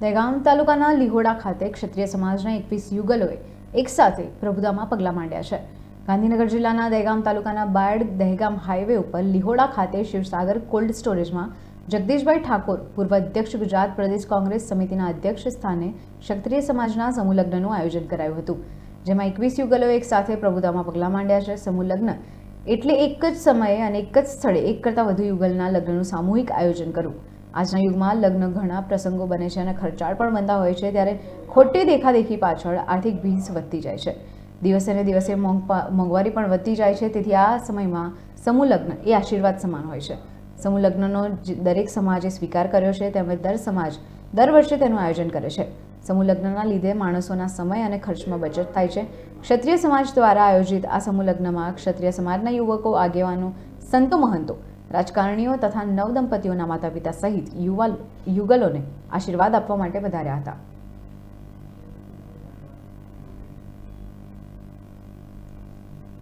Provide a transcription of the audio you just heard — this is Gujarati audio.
દહેગામ તાલુકાના લિહોડા ખાતે ક્ષત્રિય સમાજના એકવીસ યુગલોએ એકસાથે પ્રભુતામાં પગલાં માંડ્યા છે. ગાંધીનગર જિલ્લાના દહેગામ તાલુકાના બાયડ દહેગામ હાઈવે ઉપર લિહોડા ખાતે શિવસાગર કોલ્ડ સ્ટોરેજમાં જગદીશભાઈ ઠાકોર પૂર્વ અધ્યક્ષ ગુજરાત પ્રદેશ કોંગ્રેસ સમિતિના અધ્યક્ષ સ્થાને ક્ષત્રિય સમાજના સમૂહલગ્નનું આયોજન કરાયું હતું. જેમાં એકવીસ યુગલોએ એક સાથે પ્રભુતામાં પગલાં માંડ્યા છે. સમૂહલગ્ન એટલે એક જ સમયે અને એક જ સ્થળે એક કરતાં વધુ યુગલના લગ્નનું સામૂહિક આયોજન કરવું આજના યુગમાં લગ્ન ઘણા પ્રસંગો બને છે અને ખર્ચાળ પણ બનતા હોય છે. ત્યારે ખોટી દેખાદેખી પાછળ આર્થિક ભીંસ વધતી જાય છે. દિવસે ને દિવસે મોંઘવારી પણ વધતી જાય છે. તેથી આ સમયમાં સમૂહ લગ્ન એ આશીર્વાદ સમાન હોય છે. સમૂહ લગ્નનો દરેક સમાજે સ્વીકાર કર્યો છે. તેમજ દર સમાજ દર વર્ષે તેનું આયોજન કરે છે. સમૂહ લગ્નના લીધે માણસોના સમય અને ખર્ચમાં બચત થાય છે. ક્ષત્રિય સમાજ દ્વારા આયોજિત આ સમૂહ લગ્નમાં ક્ષત્રિય સમાજના યુવકો, આગેવાનો, સંતો, મહંતો રાજકારણીઓ તથા નવદંપતીઓના માતા પિતા સહિત યુવા યુગલોને આશીર્વાદ આપવા માટે વધાર્યા હતા.